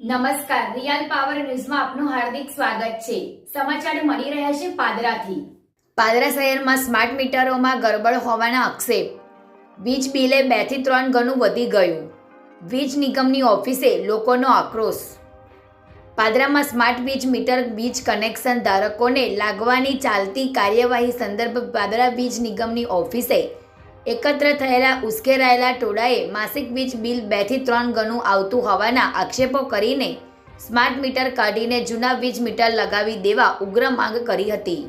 નમસ્કાર, real power ન્યૂઝમાં આપનું હાર્દિક સ્વાગત છે. સમાચાર મળી રહ્યા છે પાદરાથી. પાદરા શહેરમાં સ્માર્ટ મીટરોમાં ગરબડ હોવાના આક્ષેપ. વીજ બિલે બેથી ત્રણ ગણું વધી ગયું. વીજ નિગમની ઓફિસે લોકોનો આક્રોશ. પાદરામાં સ્માર્ટ વીજ મીટર વીજ કનેક્શન ધારકોને લાગવાની ચાલતી કાર્યવાહી સંદર્ભ પાદરા વીજ નિગમની ઓફિસે એકત્ર થયેલા ઉશ્કેરાયેલા ટોળાએ માસિક વીજ બિલ બેથી ત્રણ ગણું આવતું હોવાના આક્ષેપો કરીને સ્માર્ટ મીટર કાઢીને જૂના વીજ મીટર લગાવી દેવા ઉગ્ર માંગ કરી હતી.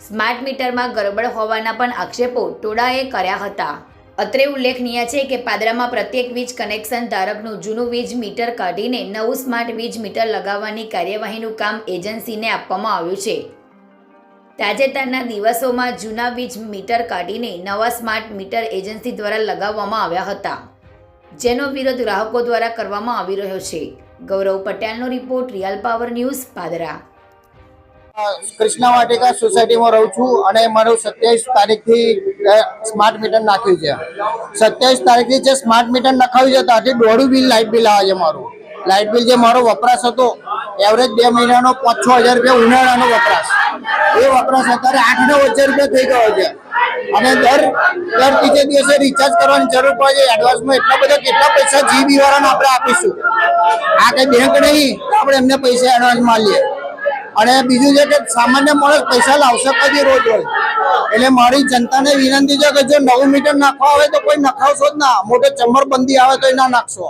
સ્માર્ટ મીટરમાં ગરબડ હોવાના પણ આક્ષેપો ટોળાએ કર્યા હતા. અત્રે ઉલ્લેખનીય છે કે પાદરામાં પ્રત્યેક વીજ કનેક્શન ધારકનું જૂનું વીજ મીટર કાઢીને નવું સ્માર્ટ વીજ મીટર લગાવવાની કાર્યવાહીનું કામ એજન્સીને આપવામાં આવ્યું છે. તાજેતરના દિવસોમાં જૂના વીજ મીટર કાઢીને નવા સ્માર્ટ મીટર એજન્સી દ્વારા લગાવવામાં આવ્યા હતા, જેનો વિરોધ ગ્રાહકો દ્વારા કરવામાં આવી રહ્યો છે. ગૌરવ પટેલનો report, real power news, Padra. Krishna Vatika સોસાયટીમાં રહું છું અને મારું સત્યાવીસ તારીખથી સ્માર્ટ મીટર નાખ્યું છે. સત્યાવીસ તારીખથી જે સ્માર્ટ મીટર નખાવ્યું છે, ત્યાંથી દોઢું બિલ, લાઇટ બિલ આવે છે મારું. લાઇટ બિલ જે મારો વપરાશ હતો, એવરેજ બે મહિનાનો પાંચ છ હજાર રૂપિયા ઉનાળાનો વપરાશ. વપરાશ અત્યારે આઠ નવ હજાર રૂપિયા થઈ ગયો છે. અને દર દર ત્રીજે દિવસે રિચાર્જ કરવાની જરૂર પડે એડવાન્સમાં એટલા બધા કેટલા પૈસા જીબી વાળાને આપણે આપીશું. આ કઈ બેંક નહીં, આપણે એમને પૈસા એડવાન્સમાં લઈએ અને બીજું છે કે સામાન્ય માણસ પૈસા લાવશે કદી રોજ રોજ. એટલે મારી જનતાને વિનંતી છે કે જો નવું મીટર નાખવા આવે તો કોઈ નખાવશો જ ના. મોટે ચમરબંધી આવે તો ના નાખશો.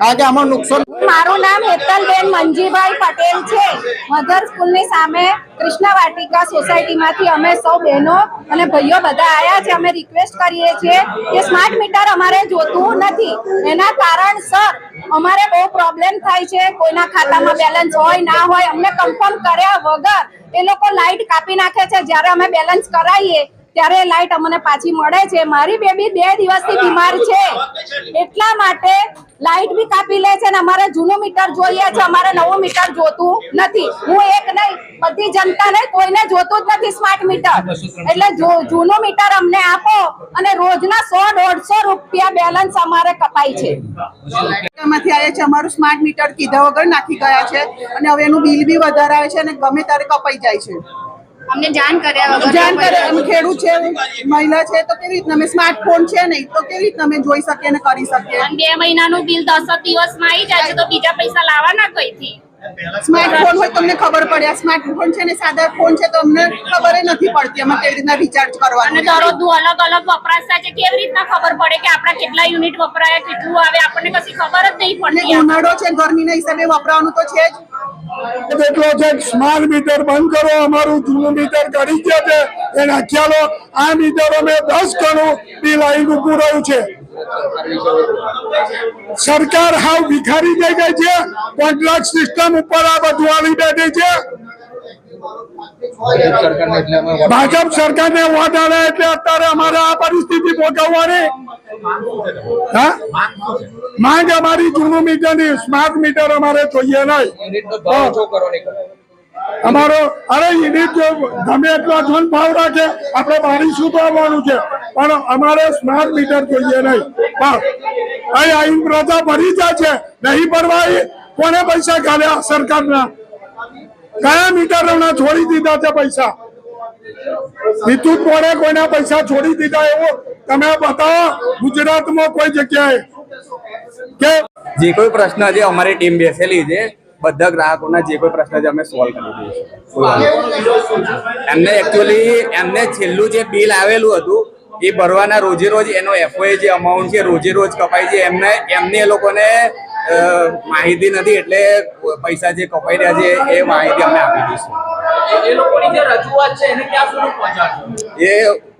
કારણ કે આમાં નુકસાન મારું નામ હેતલબેન મંજીભાઈ પટેલ છે. મધર સ્કૂલની સામે કૃષ્ણ વાટિકા સોસાયટીમાંથી અમે સૌ બહેનો અને ભાઈઓ બધા આવ્યા છે. અમે રિક્વેસ્ટ કરીએ છીએ કે સ્માર્ટ મીટર અમારે જોતું નથી. એના કારણસર અમારે બહુ પ્રોબ્લેમ થાય છે. કોઈના ખાતામાં બેલેન્સ હોય, ના હોય, અમને કન્ફર્મ કર્યા વગર એ લોકો લાઈટ કાપી નાખે છે. જ્યારે અમે બેલેન્સ કરાવીએ ત્યારે લાઈટ અમને પાછી મળે છે. મારી બેબી બે દિવસથી બીમાર છે. એટલા માટે લાઈટ બી કાપી લે છે અને અમારે જૂનું મીટર જોઈએ છે. અમારે નવું મીટર જોતું નથી. હું એક નહીં, બધી જનતાને કોઈને જોતું જ નથી સ્માર્ટ મીટર. એટલે જૂનું મીટર અમને આપો અને રોજના સો, દોઢસો રૂપિયા બેલેન્સ અમારે કપાય છે. માંથી આવ્યા છે, અમારું સ્માર્ટ મીટર કીધા વગર નાખી ગયા છે અને હવે એનું બિલ બી વધારે આવે છે અને ગમે ત્યારે કપાઈ જાય છે. અમને જાણ કર્યા જાણ કરે અમે ખેડૂત છે મહિલા છે તો કેવી રીતના? અમે સ્માર્ટફોન છે નહીં તો કેવી રીતના અમે જોઈ શકીએ અને કરી શકીએ? બે મહિનાનું બિલ દસ દિવસમાં આવી જાય છે તો બીજા પૈસા લાવવાના કઈથી? સ્માર્ટફોન હોય તમને ખબર પડે. આ સ્માર્ટફોન છે ને સાદા ફોન છે તો અમને ખબર નથી પડતી. અમે કેવી રીતના રિચાર્જ અને કરવાનું દરરોજનું અલગ અલગ વપરાશ થાય છે. કેવી રીતના ખબર પડે કે આપણા કેટલા યુનિટ વપરાયા કેટલું આવે? આપણને કશી ખબર જ નહીં પડે પડતી. ઉનાળો છે ગરમીના હિસાબે વપરાવાનું તો છે જ. એટલો છે સ્માર્ટ મીટર બંધ કરો અમારું જૂનું મીટર કરી ગયા છે. એને ખ્યાલો આ મીટર અમે દસ ગણું બિલ આવી ઉભું રહ્યું છે. સરકાર હાવ ભિખારી થઈ ગઈ છે. કોન્ટ્રાક્ટ સિસ્ટમ ઉપર આ બધું આવી બેઠી છે. ભાજપ સરકારને વોટ આવે એટલે અત્યારે અમારે આ પરિસ્થિતિ ભોગવવાની. હા? માંગ અમારી જૂનું મીટરની સ્માર્ટ મીટર અમારે જોઈએ નહીં. અમારો, અરે ગમે એટલો ધન ભાવ રાખે, આપણે બારી શું આવવાનું છે? પણ અમારે સ્માર્ટ મીટર જોઈએ નહીં. પ્રજા ભરી જાય છે. નહીં ભરવા કોને પૈસા કાઢ્યા સરકારના? કયા મીટરોના છોડી દીધા છે પૈસા? વિદ્યુત બોર્ડે કોઈના પૈસા છોડી દીધા એવું? તમે બતાવો, ગુજરાતમાં કોઈ જગ્યાએ કે જે કોઈ પ્રશ્ન છે અમારી ટીમ બેસેલી છે, બધા ગ્રાહકોના જે કોઈ પ્રશ્ન છે અમે સોલ્વ કરી દઈશું. એમને એકચ્યુઅલી એમને છેલ્લું જે બિલ આવેલું હતું, એ ભરવાના રોજે રોજ એનો એફઓએ જે અમાઉન્ટ છે રોજે રોજ કપાય છે, એમને એમને એ લોકોને માહિતી નથી એટલે પૈસા જે કપાઈ રહ્યા છે, એ માહિતી અમે આપી દઈશું. એ લોકોની જે રજૂઆત છે એને ક્યાં સુધી પહોંચાડશો? એ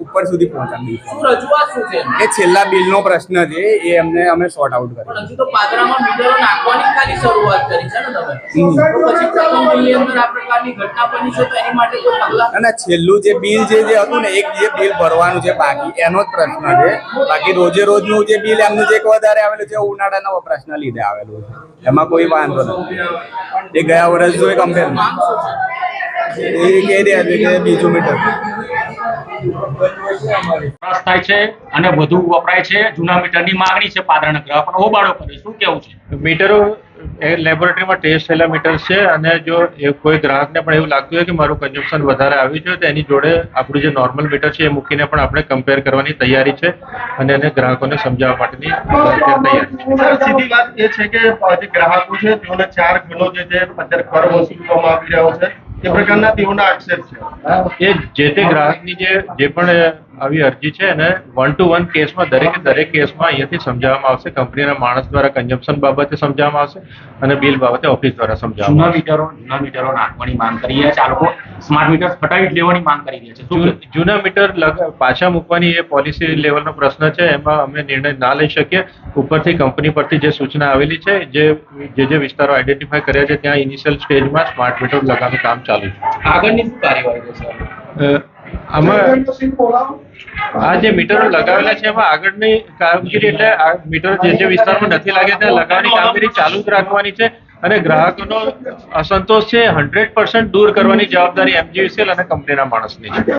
ઉપર સુધી પહોંચાડી શું રજૂઆત શું છે? એ છેલ્લા બિલનો પ્રશ્ન છે એ અમને અમે સોર્ટ આઉટ કરીશું હજુ તો પાદરામાં મીટરો નાખવાની ખાલી શરૂઆત કરી છે ને તમે? પછી પ્રથમ બિલની અંદર આ પ્રકારની ઘટના બની છે તો એની માટે કોઈ પગલાં? અને છેલ્લું જે બિલ જે જે હતું ને એક જે બિલ ભરવાનું છે બાકી એનો જ પ્રશ્ન છે. બાકી રોજે રોજનું જે બિલ એમનું જે વધારે આવેલું છે ઉનાળાના વપરાશના લીધે આવેલું છે. એમાં કોઈ વાંધો નથી. એ ગયા વર્ષ જો કમ્પેર એ કહી રહ્યા છે કે બીજું મીટર વપરાશ થાય છે અને વધુ વપરાય છે. જૂના મીટરની માંગણી છે પાદરાના ગ્રાહકોને હોબાળો કરે શું કેવું છે? મીટરો એ લેબોરેટરીમાં ટેસ્ટ થયેલા મીટર્સ છે અને જો કોઈ ગ્રાહકને પણ એવું લાગતું હોય કે મારું કન્ઝમ્પશન વધારે આવ્યું છે તો એની જોડે આપણું જે નોર્મલ મીટર છે એ મૂકીને પણ આપણે કમ્પેર કરવાની તૈયારી છે અને એને ગ્રાહકોને સમજાવવા માટેની તૈયારી છે. સીધી વાત એ છે કે જે ગ્રાહકો છે તેઓને ચાર ગણો જે છે અત્યારે કર વસૂલવામાં આવી રહ્યો છે. એ પ્રકારના તેઓના આક્ષેપ છે. એ જે તે ગ્રાહકની જે જે પણ આવી અરજી છે અને વન ટુ વન કેસમાં દરેકે દરેક કેસમાં અહીંયાથી સમજાવવામાં આવશે. કંપનીના માણસ દ્વારા કન્ઝમ્પશન બાબતે સમજાવવામાં આવશે અને બિલ બાબતે ઓફિસ દ્વારા સમજાવવામાં જૂના મીટરો જૂના મીટરો નાખવાની માંગ કરી રહ્યા છે આ લોકો. સ્માર્ટ મીટર હટાવી લેવાની માંગ કરી રહ્યા છે. જૂના મીટર પાછા મૂકવાની એ પોલિસી લેવલનો પ્રશ્ન છે. એમાં અમે નિર્ણય ના લઈ શકીએ. ઉપરથી કંપની પરથી જે સૂચના આવેલી છે જે જે જે વિસ્તારો આઈડેન્ટિફાય કર્યા છે ત્યાં ઇનિશિયલ સ્ટેજમાં સ્માર્ટ મીટર લગાવવાનું કામ ચાલુ છે. આગળની શું કાર્યવાહી છે અ, આમાં જે મીટરો લગાવેલા છે, એમાં આગળની કામગીરી એટલે આ મીટરો જે જે વિસ્તારમાં નથી લાગે ત્યાં લગાવવાની કામગીરી ચાલુ જ રાખવાની છે અને ગ્રાહકોનો અસંતોષ છે હંડ્રેડ દૂર કરવાની જવાબદારી એમજીવીસીએલ અને કંપનીના માણસની છે.